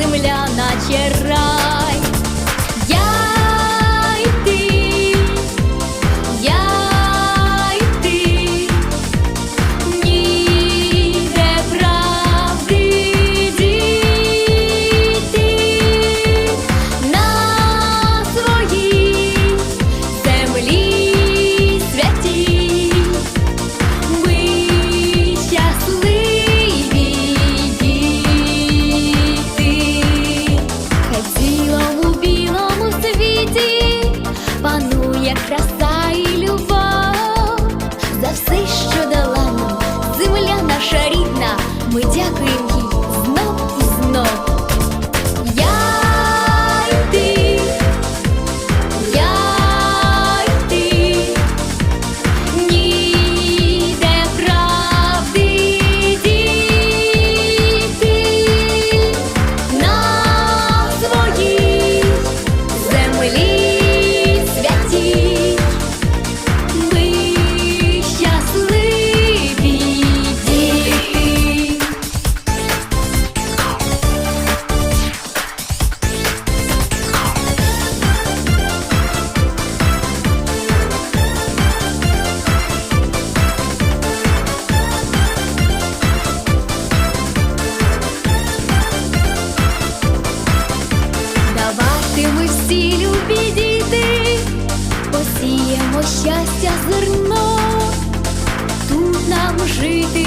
земля, Ми дякуємо щастя зерно. Тут нам жити,